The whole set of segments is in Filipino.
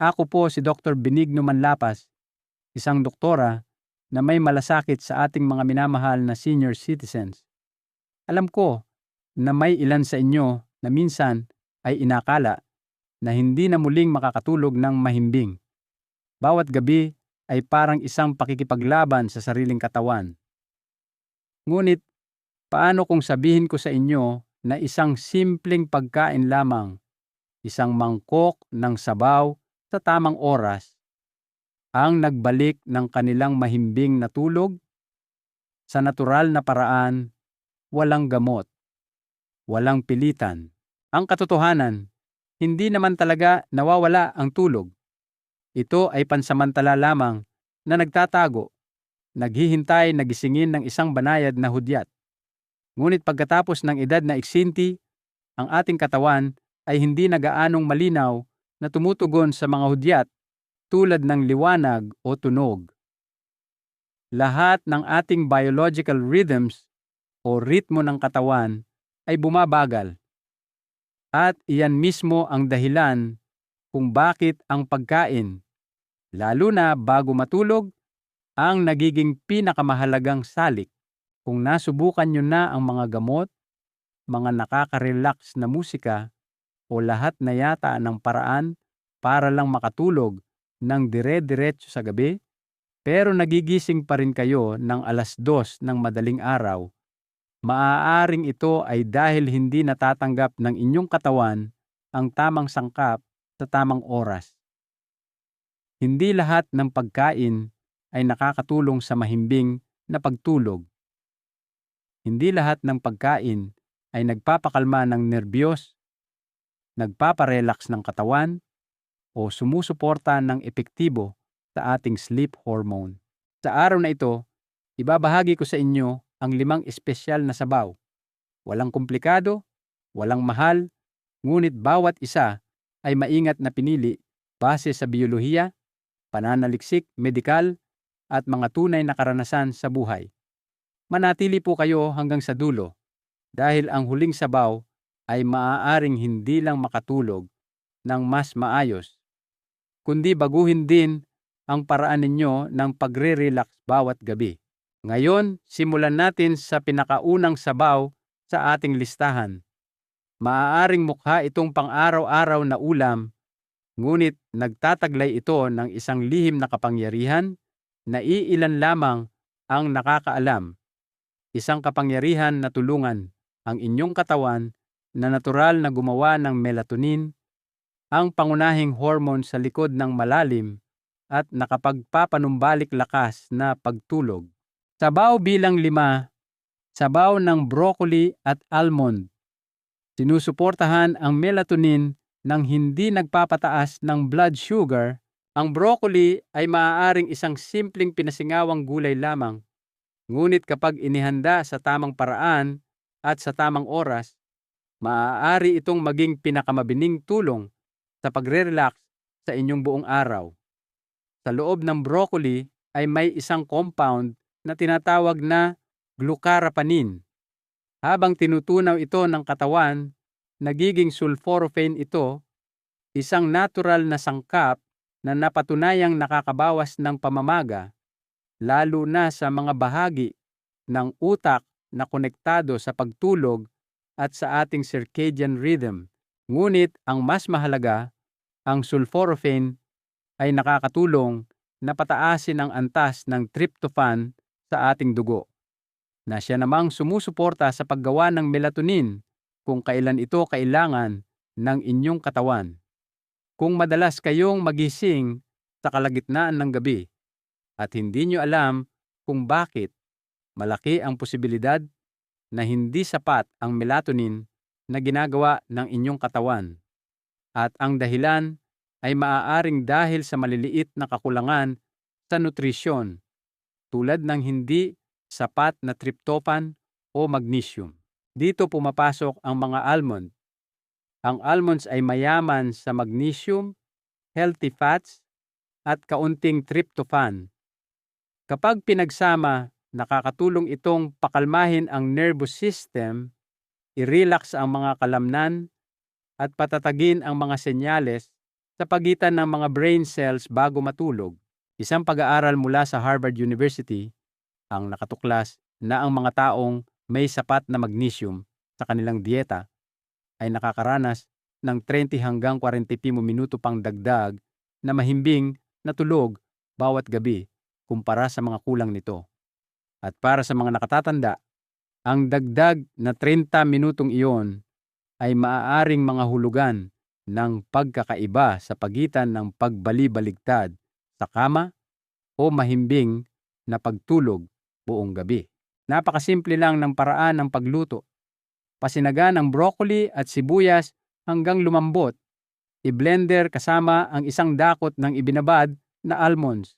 Ako po si Dr. Benigno Manlapas, isang doktora na may malasakit sa ating mga minamahal na senior citizens. Alam ko na may ilan sa inyo na minsan ay inakala na hindi na muling makakatulog ng mahimbing. Bawat gabi ay parang isang pakikipaglaban sa sariling katawan. Ngunit, paano kung sabihin ko sa inyo na isang simpleng pagkain lamang, isang mangkok ng sabaw sa tamang oras, ang nagbalik ng kanilang mahimbing na tulog sa natural na paraan, walang gamot, walang pilitan. Ang katotohanan, hindi naman talaga nawawala ang tulog. Ito ay pansamantala lamang na nagtatago, naghihintay na gisingin ng isang banayad na hudyat. Ngunit pagkatapos ng edad na iksinti, ang ating katawan ay hindi nagaanong malinaw na tumutugon sa mga hudyat tulad ng liwanag o tunog. Lahat ng ating biological rhythms o ritmo ng katawan ay bumabagal. At iyan mismo ang dahilan kung bakit ang pagkain, lalo na bago matulog, ang nagiging pinakamahalagang salik. Kung nasubukan nyo na ang mga gamot, mga nakaka-relax na musika, o lahat na yata ng paraan para lang makatulog ng dire-diretso sa gabi, pero nagigising pa rin kayo ng alas dos ng madaling araw, maaaring ito ay dahil hindi natatanggap ng inyong katawan ang tamang sangkap sa tamang oras. Hindi lahat ng pagkain ay nakakatulong sa mahimbing na pagtulog. Hindi lahat ng pagkain ay nagpapakalma ng nerbiyos nagpaparelax ng katawan, o sumusuporta ng epektibo sa ating sleep hormone. Sa araw na ito, ibabahagi ko sa inyo ang limang espesyal na sabaw. Walang komplikado, walang mahal, ngunit bawat isa ay maingat na pinili base sa biyolohiya, pananaliksik, medikal, at mga tunay na karanasan sa buhay. Manatili po kayo hanggang sa dulo dahil ang huling sabaw ay maaaring hindi lang makatulog ng mas maayos, kundi baguhin din ang paraan ninyo ng pagre-relax bawat gabi. Ngayon, simulan natin sa pinakaunang sabaw sa ating listahan. Maaaring mukha itong pang-araw-araw na ulam, ngunit nagtataglay ito ng isang lihim na kapangyarihan na iilan lamang ang nakakaalam. Isang kapangyarihan na tulungan ang inyong katawan na natural na gumawa ng melatonin, ang pangunahing hormone sa likod ng malalim at nakapagpapanumbalik lakas na pagtulog. Sabaw bilang lima, sabaw ng broccoli at almond. Sinusuportahan ang melatonin ng hindi nagpapataas ng blood sugar. Ang broccoli ay maaaring isang simpleng pinasingawang gulay lamang. Ngunit kapag inihanda sa tamang paraan at sa tamang oras, maaari itong maging pinakamabining tulong sa pagre-relax sa inyong buong araw. Sa loob ng broccoli ay may isang compound na tinatawag na glucarapanin. Habang tinutunaw ito ng katawan, nagiging sulforaphane ito, isang natural na sangkap na napatunayang nakakabawas ng pamamaga, lalo na sa mga bahagi ng utak na konektado sa pagtulog at sa ating circadian rhythm. Ngunit ang mas mahalaga, ang sulforaphane ay nakakatulong na pataasin ang antas ng tryptophan sa ating dugo, na siya namang sumusuporta sa paggawa ng melatonin kung kailan ito kailangan ng inyong katawan. Kung madalas kayong magising sa kalagitnaan ng gabi at hindi nyo alam kung bakit, malaki ang posibilidad na hindi sapat ang melatonin na ginagawa ng inyong katawan. At ang dahilan ay maaaring dahil sa maliliit na kakulangan sa nutrisyon tulad ng hindi sapat na tryptophan o magnesium. Dito pumapasok ang mga almond. Ang almonds ay mayaman sa magnesium, healthy fats, at kaunting tryptophan. Kapag pinagsama Nakakatulong itong pakalmahin ang nervous system, i-relax ang mga kalamnan, at patatagin ang mga senyales sa pagitan ng mga brain cells bago matulog. Isang pag-aaral mula sa Harvard University ang nakatuklas na ang mga taong may sapat na magnesium sa kanilang dieta ay nakakaranas ng 30 hanggang 45 minuto pang dagdag na mahimbing na tulog bawat gabi kumpara sa mga kulang nito. At para sa mga nakatatanda, ang dagdag na 30 minutong iyon ay maaaring mga hulugan ng pagkakaiba sa pagitan ng pagbali-baligtad sa kama o mahimbing na pagtulog buong gabi. Napakasimple lang ng paraan ng pagluto. Pasinagan ang broccoli at sibuyas hanggang lumambot. I-blender kasama ang isang dakot ng ibinabad na almonds.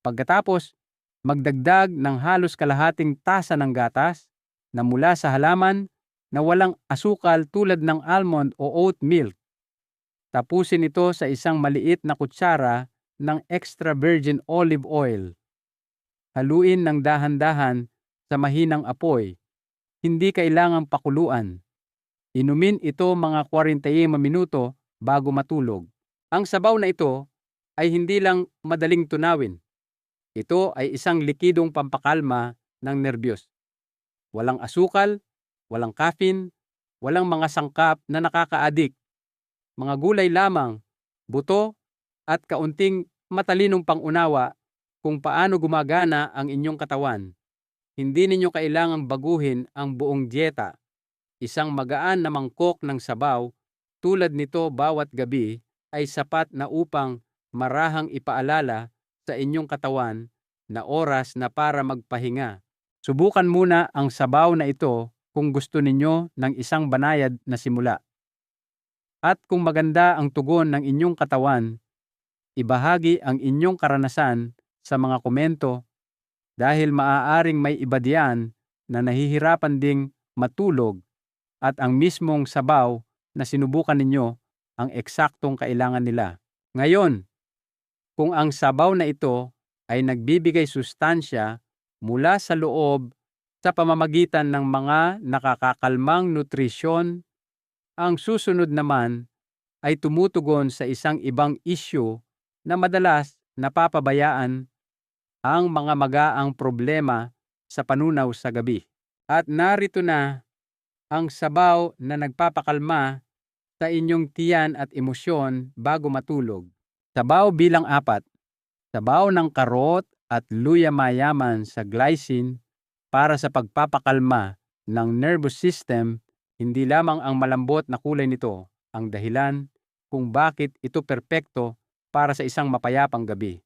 Pagkatapos, magdagdag ng halos kalahating tasa ng gatas na mula sa halaman na walang asukal tulad ng almond o oat milk. Tapusin ito sa isang maliit na kutsara ng extra virgin olive oil. Haluin ng dahan-dahan sa mahinang apoy. Hindi kailangang pakuluan. Inumin ito mga 45 minuto bago matulog. Ang sabaw na ito ay hindi lang madaling tunawin. Ito ay isang likidong pampakalma ng nerbiyos. Walang asukal, walang caffeine, walang mga sangkap na nakakaadik. Mga gulay lamang, buto, at kaunting matalinong pangunawa kung paano gumagana ang inyong katawan. Hindi ninyo kailangang baguhin ang buong dieta. Isang magaan na mangkok ng sabaw tulad nito bawat gabi ay sapat na upang marahang ipaalala sa inyong katawan na oras na para magpahinga. Subukan muna ang sabaw na ito kung gusto ninyo ng isang banayad na simula. At kung maganda ang tugon ng inyong katawan, ibahagi ang inyong karanasan sa mga komento dahil maaaring may iba diyan na nahihirapan ding matulog at ang mismong sabaw na sinubukan ninyo ang eksaktong kailangan nila. Ngayon, kung ang sabaw na ito ay nagbibigay sustansya mula sa loob sa pamamagitan ng mga nakakakalmang nutrisyon, ang susunod naman ay tumutugon sa isang ibang issue na madalas napapabayaan ang mga magaang problema sa panunaw sa gabi. At narito na ang sabaw na nagpapakalma sa inyong tiyan at emosyon bago matulog. Sabaw bilang apat. Sabaw ng karot at luya mayaman sa glycine para sa pagpapakalma ng nervous system, hindi lamang ang malambot na kulay nito ang dahilan kung bakit ito perpekto para sa isang mapayapang gabi.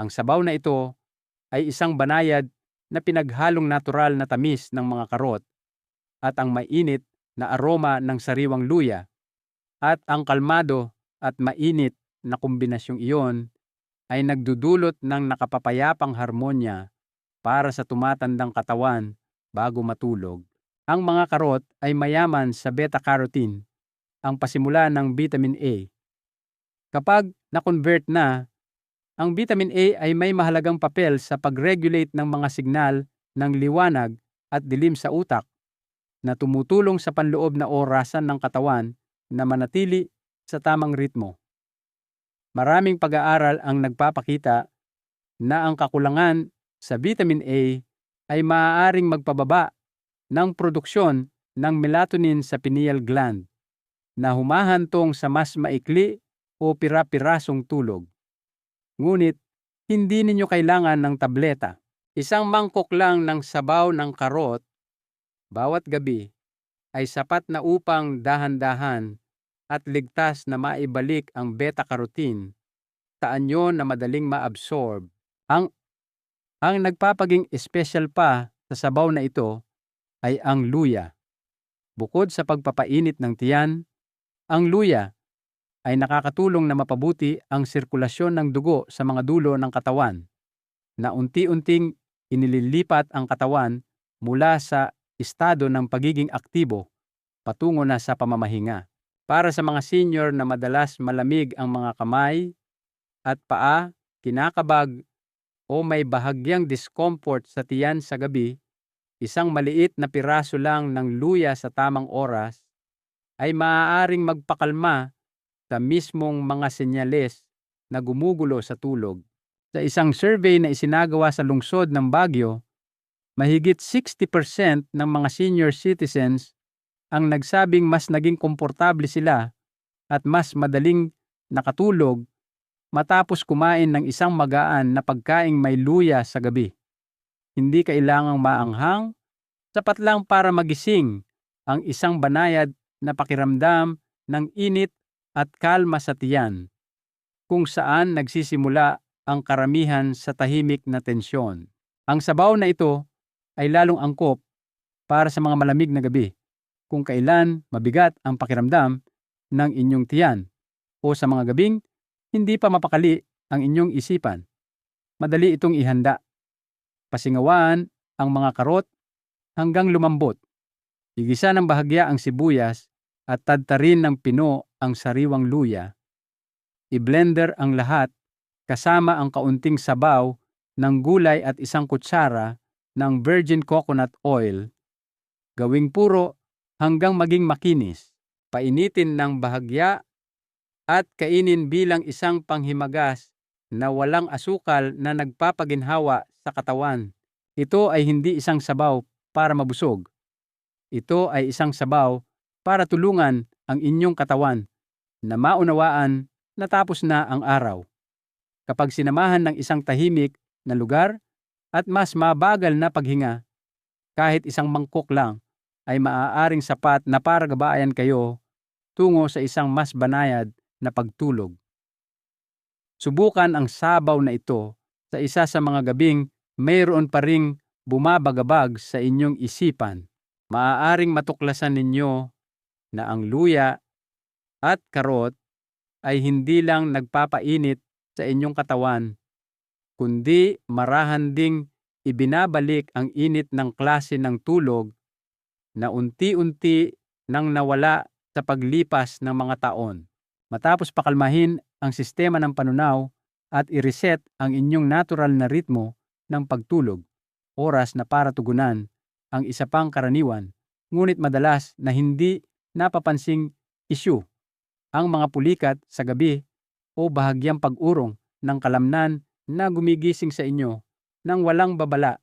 Ang sabaw na ito ay isang banayad na pinaghalong natural na tamis ng mga karot at ang mainit na aroma ng sariwang luya at ang kalmado at mainit na kombinasyong iyon ay nagdudulot ng nakapapayapang harmonya para sa tumatandang katawan bago matulog. Ang mga karot ay mayaman sa beta-carotene, ang pasimula ng vitamin A. Kapag na-convert na ang vitamin A ay may mahalagang papel sa pag-regulate ng mga signal ng liwanag at dilim sa utak na tumutulong sa panloob na orasan ng katawan na manatili sa tamang ritmo. Maraming pag-aaral ang nagpapakita na ang kakulangan sa vitamin A ay maaaring magpababa ng produksyon ng melatonin sa pineal gland na humahantong sa mas maikli o pira-pirasong tulog. Ngunit, hindi ninyo kailangan ng tableta. Isang mangkok lang ng sabaw ng karot bawat gabi ay sapat na upang dahan-dahan at ligtas na maibalik ang beta-carotene sa anyo na madaling maabsorb. Ang, ang nagpapaging espesyal pa sa sabaw na ito ay ang luya. Bukod sa pagpapainit ng tiyan, ang luya ay nakakatulong na mapabuti ang sirkulasyon ng dugo sa mga dulo ng katawan na unti-unting inililipat ang katawan mula sa estado ng pagiging aktibo patungo na sa pamamahinga. Para sa mga senior na madalas malamig ang mga kamay at paa, kinakabag o may bahagyang discomfort sa tiyan sa gabi, isang maliit na piraso lang ng luya sa tamang oras ay maaaring magpakalma sa mismong mga senyales na gumugulo sa tulog. Sa isang survey na isinagawa sa lungsod ng Baguio, mahigit 60% ng mga senior citizens ang nagsabing mas naging komportable sila at mas madaling nakatulog matapos kumain ng isang magaan na pagkaing may luya sa gabi. Hindi kailangang maanghang, sapat lang para magising ang isang banayad na pakiramdam ng init at kalma sa tiyan, kung saan nagsisimula ang karamihan sa tahimik na tensyon. Ang sabaw na ito ay lalong angkop para sa mga malamig na gabi, kung kailan mabigat ang pakiramdam ng inyong tiyan o sa mga gabing hindi pa mapakali ang inyong isipan. Madali itong ihanda. Pasingawaan ang mga karot hanggang lumambot. Igisa ng bahagya ang sibuyas at tadtarin ng pino ang sariwang luya. I-blender ang lahat kasama ang kaunting sabaw ng gulay at isang kutsara ng virgin coconut oil. Gawing puro hanggang maging makinis. Painitin ng bahagya at kainin bilang isang panghimagas na walang asukal na nagpapaginhawa sa katawan. Ito ay hindi isang sabaw para mabusog. Ito ay isang sabaw para tulungan ang inyong katawan na maunawaan na tapos na ang araw. Kapag sinamahan ng isang tahimik na lugar at mas mabagal na paghinga, kahit isang mangkok lang ay maaaring sapat na para gabayan kayo tungo sa isang mas banayad na pagtulog. Subukan ang sabaw na ito sa isa sa mga gabing mayroon pa ring bumabagabag sa inyong isipan. Maaaring matuklasan ninyo na ang luya at karot ay hindi lang nagpapainit sa inyong katawan, kundi marahan ding ibinabalik ang init ng klase ng tulog na unti-unti nang nawala sa paglipas ng mga taon. Matapos pakalmahin ang sistema ng panunaw at i-reset ang inyong natural na ritmo ng pagtulog, oras na para tugunan ang isa pang karaniwan, ngunit madalas na hindi napapansing issue, ang mga pulikat sa gabi o bahagyang pag-urong ng kalamnan na gumigising sa inyo nang walang babala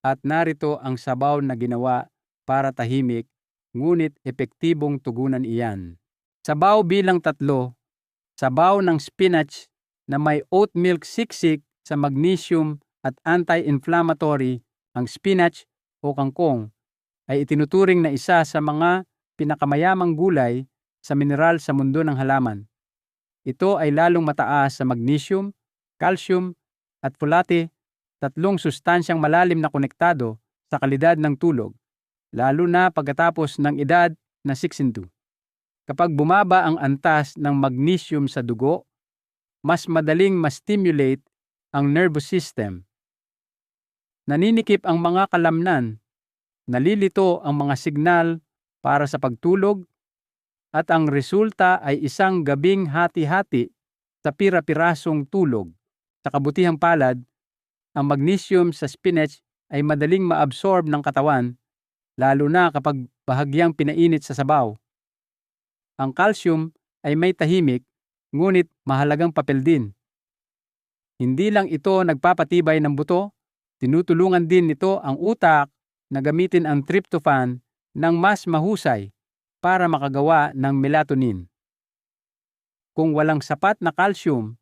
at narito ang sabaw na ginawa para tahimik ngunit epektibong tugunan iyan. Sabaw bilang tatlo, sabaw ng spinach na may oat milk siksik sa magnesium at anti-inflammatory, ang spinach o kangkong ay itinuturing na isa sa mga pinakamayamang gulay sa mineral sa mundo ng halaman. Ito ay lalong mataas sa magnesium, calcium at folate, tatlong sustansyang malalim na konektado sa kalidad ng tulog lalo na pagkatapos ng edad na 62. Kapag bumaba ang antas ng magnesium sa dugo, mas madaling ma-stimulate ang nervous system. Naninikip ang mga kalamnan, nalilito ang mga signal para sa pagtulog, at ang resulta ay isang gabing hati-hati sa pira-pirasong tulog. Sa kabutihang palad, ang magnesium sa spinach ay madaling maabsorb ng katawan lalo na kapag bahagyang pinainit sa sabaw. Ang calcium ay may tahimik, ngunit mahalagang papel din. Hindi lang ito nagpapatibay ng buto, tinutulungan din nito ang utak na gamitin ang tryptophan ng mas mahusay para makagawa ng melatonin. Kung walang sapat na calcium,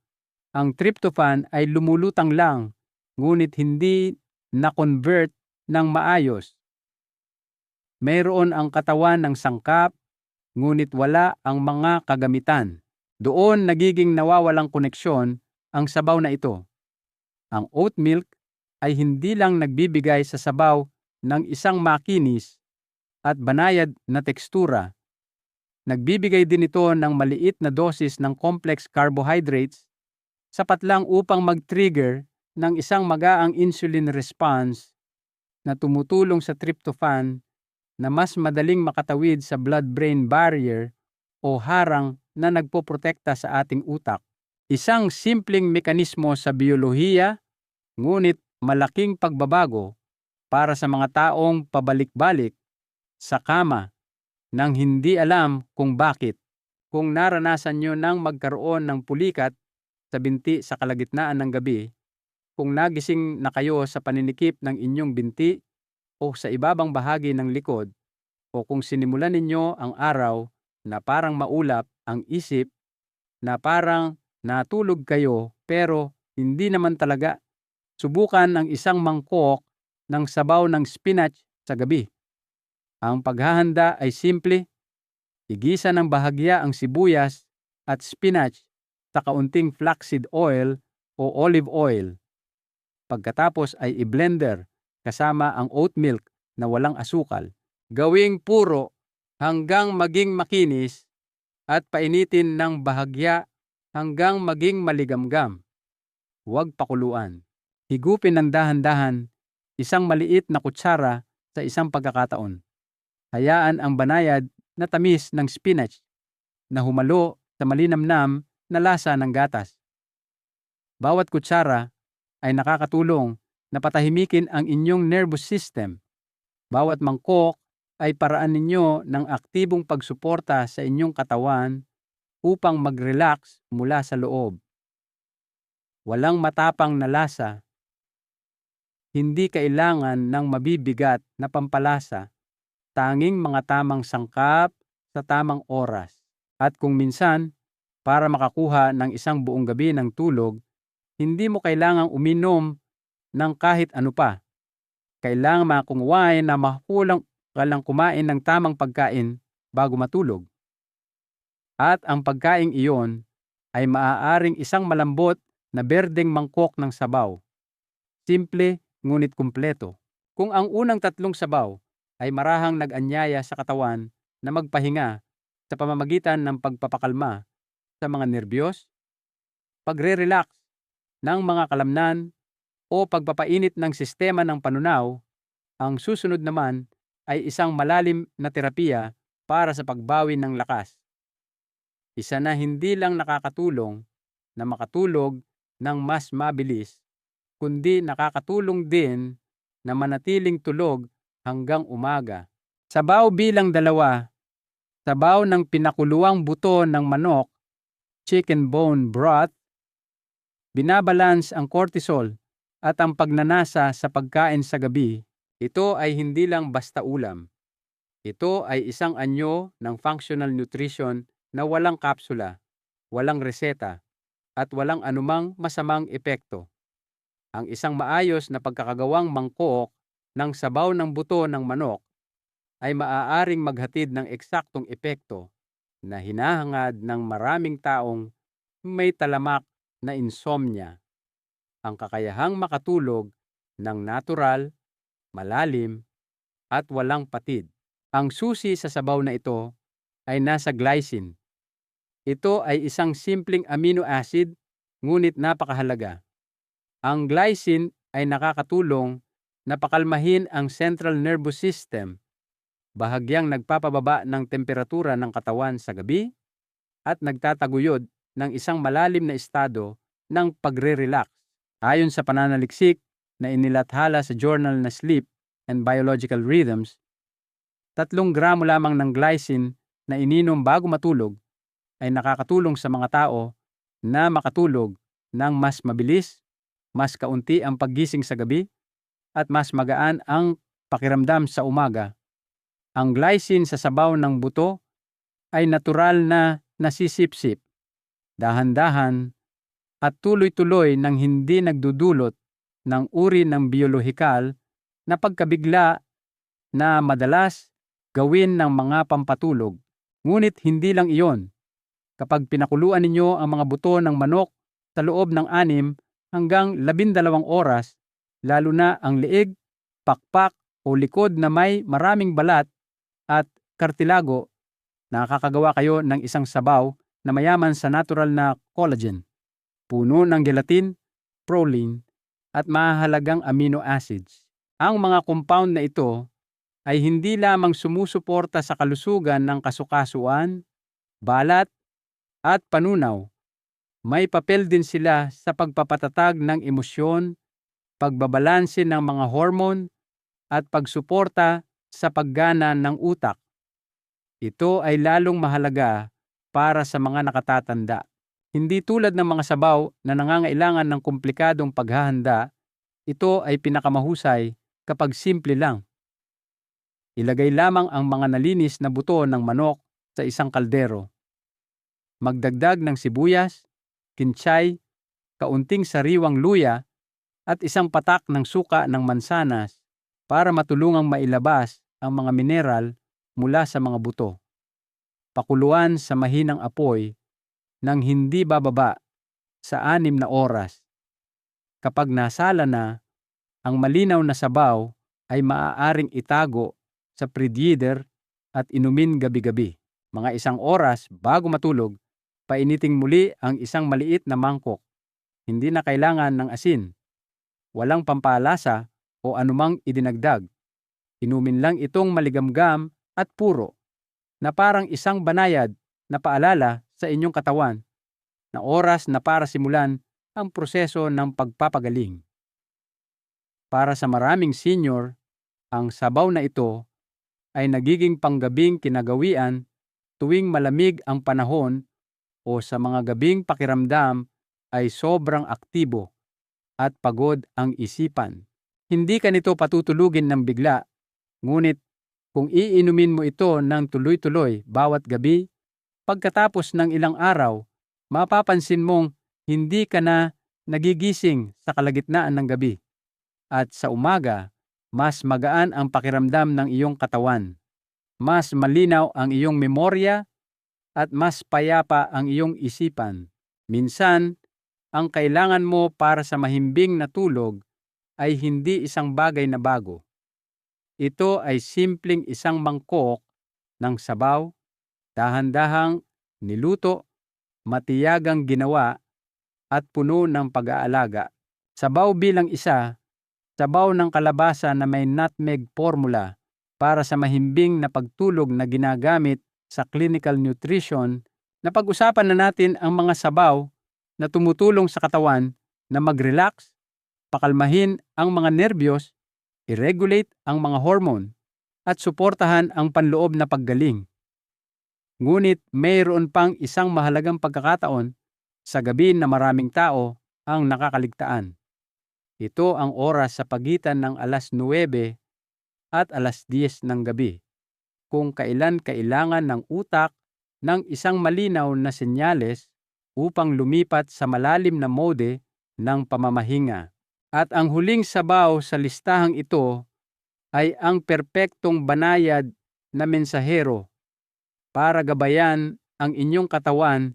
ang tryptophan ay lumulutang lang ngunit hindi na-convert ng maayos mayroon ang katawan ng sangkap, ngunit wala ang mga kagamitan. Doon nagiging nawawalang koneksyon ang sabaw na ito. Ang oat milk ay hindi lang nagbibigay sa sabaw ng isang makinis at banayad na tekstura. Nagbibigay din ito ng maliit na dosis ng complex carbohydrates, sapat lang upang mag-trigger ng isang magaang insulin response na tumutulong sa tryptophan na mas madaling makatawid sa blood-brain barrier o harang na nagpoprotekta sa ating utak. Isang simpleng mekanismo sa biyolohiya, ngunit malaking pagbabago para sa mga taong pabalik-balik sa kama nang hindi alam kung bakit. Kung naranasan nyo nang magkaroon ng pulikat sa binti sa kalagitnaan ng gabi, kung nagising na kayo sa paninikip ng inyong binti o sa ibabang bahagi ng likod, o kung sinimulan ninyo ang araw na parang maulap ang isip, na parang natulog kayo pero hindi naman talaga, subukan ang isang mangkok ng sabaw ng spinach sa gabi. Ang paghahanda ay simple. Igisa ng bahagya ang sibuyas at spinach sa kaunting flaxseed oil o olive oil. Pagkatapos ay i-blender kasama ang oat milk na walang asukal. Gawing puro hanggang maging makinis at painitin ng bahagya hanggang maging maligamgam. Huwag pakuluan. Higupin ng dahan-dahan isang maliit na kutsara sa isang pagkakataon. Hayaan ang banayad na tamis ng spinach na humalo sa malinamnam na lasa ng gatas. Bawat kutsara ay nakakatulong na patahimikin ang inyong nervous system. Bawat mangkok ay paraan ninyo ng aktibong pagsuporta sa inyong katawan upang mag-relax mula sa loob. Walang matapang na lasa. Hindi kailangan ng mabibigat na pampalasa tanging mga tamang sangkap sa tamang oras. At kung minsan, para makakuha ng isang buong gabi ng tulog, hindi mo kailangang uminom ng kahit ano pa. Kailangan makung wine na makulang ka lang kumain ng tamang pagkain bago matulog. At ang pagkain iyon ay maaaring isang malambot na berdeng mangkok ng sabaw. Simple ngunit kumpleto. Kung ang unang tatlong sabaw ay marahang nag-anyaya sa katawan na magpahinga sa pamamagitan ng pagpapakalma sa mga nerbiyos, pagre-relax ng mga kalamnan o pagpapainit ng sistema ng panunaw, ang susunod naman ay isang malalim na terapiya para sa pagbawi ng lakas. Isa na hindi lang nakakatulong na makatulog ng mas mabilis, kundi nakakatulong din na manatiling tulog hanggang umaga. Sabaw bilang dalawa, sabaw ng pinakuluang buto ng manok, chicken bone broth, binabalance ang cortisol at ang pagnanasa sa pagkain sa gabi. Ito ay hindi lang basta ulam. Ito ay isang anyo ng functional nutrition na walang kapsula, walang reseta, at walang anumang masamang epekto. Ang isang maayos na pagkakagawang mangkok ng sabaw ng buto ng manok ay maaaring maghatid ng eksaktong epekto na hinahangad ng maraming taong may talamak na insomnia. Ang kakayahang makatulog ng natural, malalim, at walang patid. Ang susi sa sabaw na ito ay nasa glycine. Ito ay isang simpleng amino acid ngunit napakahalaga. Ang glycine ay nakakatulong napakalmahin ang central nervous system, bahagyang nagpapababa ng temperatura ng katawan sa gabi at nagtataguyod ng isang malalim na estado ng pagre-relax. Ayon sa pananaliksik na inilathala sa journal na Sleep and Biological Rhythms, tatlong gramo lamang ng glycine na ininom bago matulog ay nakakatulong sa mga tao na makatulog ng mas mabilis, mas kaunti ang paggising sa gabi, at mas magaan ang pakiramdam sa umaga. Ang glycine sa sabaw ng buto ay natural na nasisipsip, dahan-dahan at tuloy-tuloy nang hindi nagdudulot ng uri ng biolohikal na pagkabigla na madalas gawin ng mga pampatulog. Ngunit hindi lang iyon. Kapag pinakuluan ninyo ang mga buto ng manok sa loob ng anim hanggang labindalawang oras, lalo na ang liig, pakpak o likod na may maraming balat at kartilago, nakakagawa kayo ng isang sabaw na mayaman sa natural na collagen, puno ng gelatin, proline, at mahalagang amino acids. Ang mga compound na ito ay hindi lamang sumusuporta sa kalusugan ng kasukasuan, balat, at panunaw. May papel din sila sa pagpapatatag ng emosyon pagbabalanse ng mga hormone, at pagsuporta sa paggana ng utak. Ito ay lalong mahalaga para sa mga nakatatanda. Hindi tulad ng mga sabaw na nangangailangan ng komplikadong paghahanda, ito ay pinakamahusay kapag simple lang. Ilagay lamang ang mga nalinis na buto ng manok sa isang kaldero. Magdagdag ng sibuyas, kinchay, kaunting sariwang luya at isang patak ng suka ng mansanas para matulungang mailabas ang mga mineral mula sa mga buto. Pakuluan sa mahinang apoy nang hindi bababa sa anim na oras. Kapag nasala na, ang malinaw na sabaw ay maaaring itago sa preheater at inumin gabi-gabi. Mga isang oras bago matulog, painiting muli ang isang maliit na mangkok. Hindi na kailangan ng asin. Walang pampalasa o anumang idinagdag. Inumin lang itong maligamgam at puro na parang isang banayad na paalala sa inyong katawan na oras na para simulan ang proseso ng pagpapagaling. Para sa maraming senior, ang sabaw na ito ay nagiging panggabing kinagawian tuwing malamig ang panahon o sa mga gabing pakiramdam ay sobrang aktibo at pagod ang isipan. Hindi ka nito patutulugin ng bigla, ngunit kung iinumin mo ito ng tuloy-tuloy bawat gabi, pagkatapos ng ilang araw, mapapansin mong hindi ka na nagigising sa kalagitnaan ng gabi. At sa umaga, mas magaan ang pakiramdam ng iyong katawan. Mas malinaw ang iyong memorya at mas payapa ang iyong isipan. Minsan, ang kailangan mo para sa mahimbing na tulog ay hindi isang bagay na bago. Ito ay simpleng isang mangkok ng sabaw, dahan-dahang niluto, matiyagang ginawa, at puno ng pag-aalaga. Sabaw bilang isa, sabaw ng kalabasa na may nutmeg formula para sa mahimbing na pagtulog na ginagamit sa clinical nutrition na pag-usapan na natin ang mga sabaw na tumutulong sa katawan na mag-relax, pakalmahin ang mga nerbiyos i-regulate ang mga hormone at suportahan ang panloob na paggaling. Ngunit mayroon pang isang mahalagang pagkakataon sa gabi na maraming tao ang nakakaligtaan. Ito ang oras sa pagitan ng alas 9 at alas 10 ng gabi, kung kailan kailangan ng utak ng isang malinaw na senyales upang lumipat sa malalim na mode ng pamamahinga. At ang huling sabaw sa listahang ito ay ang perpektong banayad na mensahero para gabayan ang inyong katawan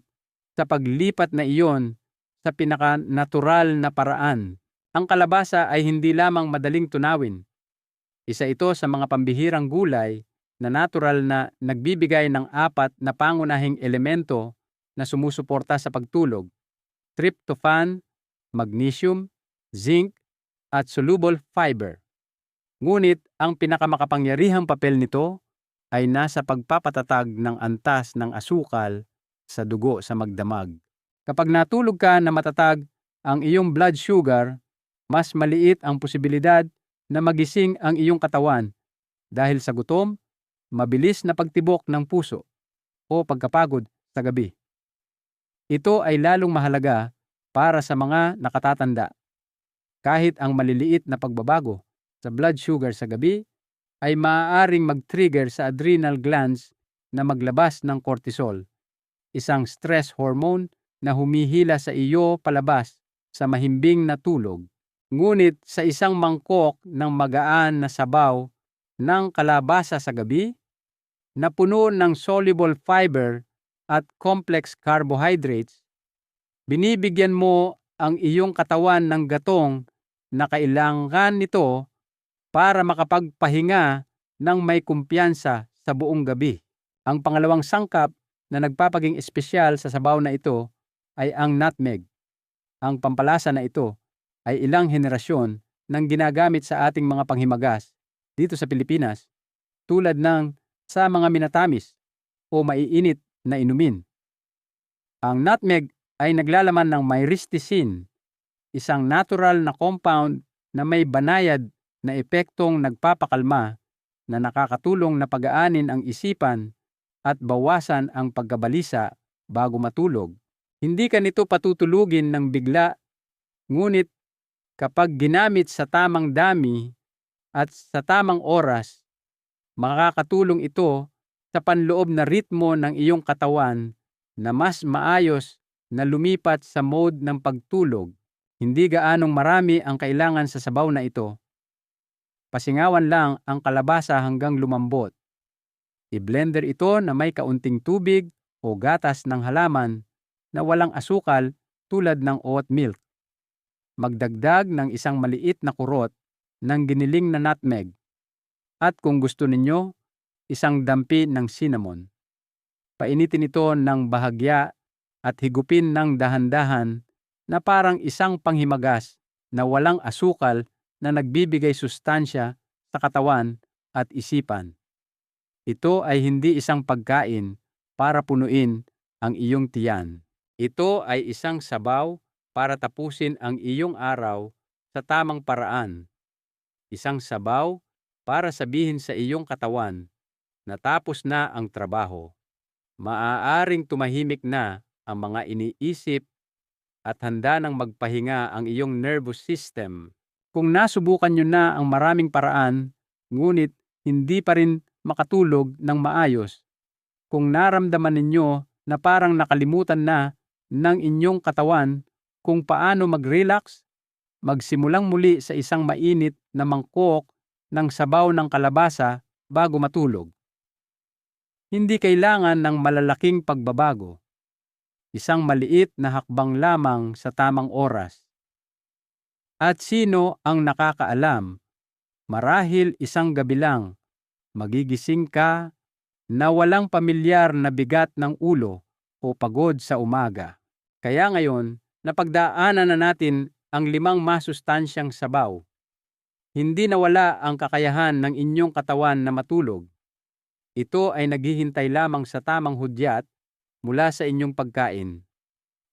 sa paglipat na iyon sa pinaka-natural na paraan. Ang kalabasa ay hindi lamang madaling tunawin. Isa ito sa mga pambihirang gulay na natural na nagbibigay ng apat na pangunahing elemento na sumusuporta sa pagtulog. Tryptophan, magnesium, zinc, at soluble fiber. Ngunit ang pinakamakapangyarihang papel nito ay nasa pagpapatatag ng antas ng asukal sa dugo sa magdamag. Kapag natulog ka na matatag ang iyong blood sugar, mas maliit ang posibilidad na magising ang iyong katawan dahil sa gutom, mabilis na pagtibok ng puso o pagkapagod sa gabi. Ito ay lalong mahalaga para sa mga nakatatanda kahit ang maliliit na pagbabago sa blood sugar sa gabi ay maaaring mag-trigger sa adrenal glands na maglabas ng cortisol, isang stress hormone na humihila sa iyo palabas sa mahimbing na tulog. Ngunit sa isang mangkok ng magaan na sabaw ng kalabasa sa gabi, na puno ng soluble fiber at complex carbohydrates, binibigyan mo ang iyong katawan ng gatong na kailangan nito para makapagpahinga ng may kumpiyansa sa buong gabi. Ang pangalawang sangkap na nagpapaging espesyal sa sabaw na ito ay ang nutmeg. Ang pampalasa na ito ay ilang henerasyon nang ginagamit sa ating mga panghimagas dito sa Pilipinas tulad ng sa mga minatamis o maiinit na inumin. Ang nutmeg ay naglalaman ng myristicin isang natural na compound na may banayad na epektong nagpapakalma na nakakatulong na pagaanin ang isipan at bawasan ang pagkabalisa bago matulog. Hindi ka nito patutulugin ng bigla, ngunit kapag ginamit sa tamang dami at sa tamang oras, makakatulong ito sa panloob na ritmo ng iyong katawan na mas maayos na lumipat sa mode ng pagtulog. Hindi gaanong marami ang kailangan sa sabaw na ito. Pasingawan lang ang kalabasa hanggang lumambot. I-blender ito na may kaunting tubig o gatas ng halaman na walang asukal tulad ng oat milk. Magdagdag ng isang maliit na kurot ng giniling na nutmeg. At kung gusto ninyo, isang dampi ng cinnamon. Painitin ito ng bahagya at higupin ng dahan-dahan na parang isang panghimagas na walang asukal na nagbibigay sustansya sa katawan at isipan. Ito ay hindi isang pagkain para punuin ang iyong tiyan. Ito ay isang sabaw para tapusin ang iyong araw sa tamang paraan. Isang sabaw para sabihin sa iyong katawan na tapos na ang trabaho. Maaaring tumahimik na ang mga iniisip at handa nang magpahinga ang iyong nervous system. Kung nasubukan nyo na ang maraming paraan, ngunit hindi pa rin makatulog ng maayos, kung naramdaman ninyo na parang nakalimutan na ng inyong katawan kung paano mag-relax, magsimulang muli sa isang mainit na mangkok ng sabaw ng kalabasa bago matulog. Hindi kailangan ng malalaking pagbabago. Isang maliit na hakbang lamang sa tamang oras. At sino ang nakakaalam? Marahil isang gabi lang, magigising ka na walang pamilyar na bigat ng ulo o pagod sa umaga. Kaya ngayon, napagdaanan na natin ang limang masustansyang sabaw. Hindi nawala ang kakayahan ng inyong katawan na matulog. Ito ay naghihintay lamang sa tamang hudyat mula sa inyong pagkain.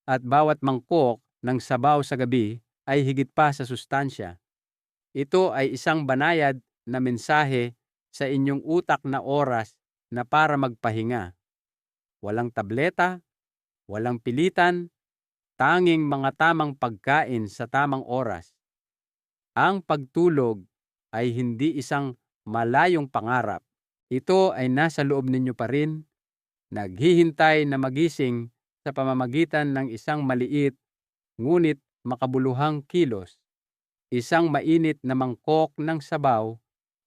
At bawat mangkok ng sabaw sa gabi ay higit pa sa sustansya. Ito ay isang banayad na mensahe sa inyong utak na oras na para magpahinga. Walang tableta, walang pilitan, tanging mga tamang pagkain sa tamang oras. Ang pagtulog ay hindi isang malayong pangarap. Ito ay nasa loob ninyo pa rin, naghihintay na magising sa pamamagitan ng isang maliit ngunit makabuluhang kilos, isang mainit na mangkok ng sabaw,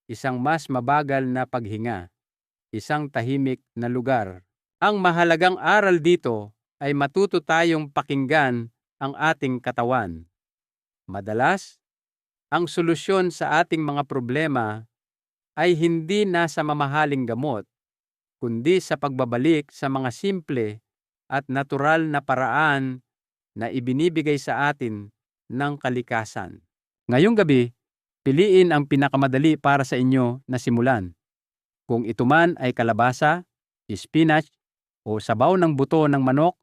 isang mas mabagal na paghinga, isang tahimik na lugar. Ang mahalagang aral dito ay matuto tayong pakinggan ang ating katawan. Madalas, ang solusyon sa ating mga problema ay hindi nasa mamahaling gamot, kundi sa pagbabalik sa mga simple at natural na paraan na ibinibigay sa atin ng kalikasan. Ngayong gabi, piliin ang pinakamadali para sa inyo na simulan. Kung ito man ay kalabasa, spinach, o sabaw ng buto ng manok,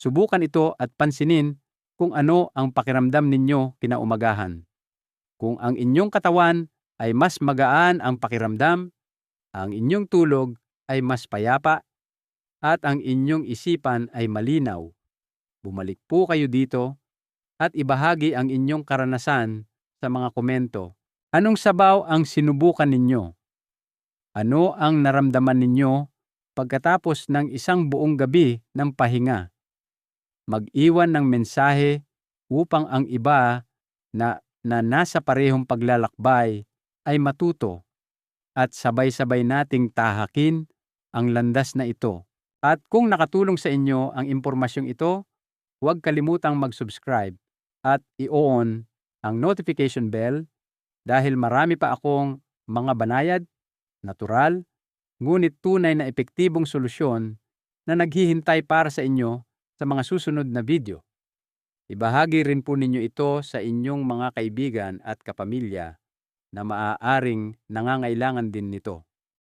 subukan ito at pansinin kung ano ang pakiramdam ninyo kinaumagahan. Kung ang inyong katawan ay mas magaan ang pakiramdam, ang inyong tulog ay mas payapa, at ang inyong isipan ay malinaw. Bumalik po kayo dito at ibahagi ang inyong karanasan sa mga komento. Anong sabaw ang sinubukan ninyo? Ano ang naramdaman ninyo pagkatapos ng isang buong gabi ng pahinga? Mag-iwan ng mensahe upang ang iba na, na nasa parehong paglalakbay ay matuto at sabay-sabay nating tahakin ang landas na ito. At kung nakatulong sa inyo ang impormasyong ito, huwag kalimutang mag-subscribe at i-on ang notification bell dahil marami pa akong mga banayad, natural, ngunit tunay na epektibong solusyon na naghihintay para sa inyo sa mga susunod na video. Ibahagi rin po ninyo ito sa inyong mga kaibigan at kapamilya na maaaring nangangailangan din nito.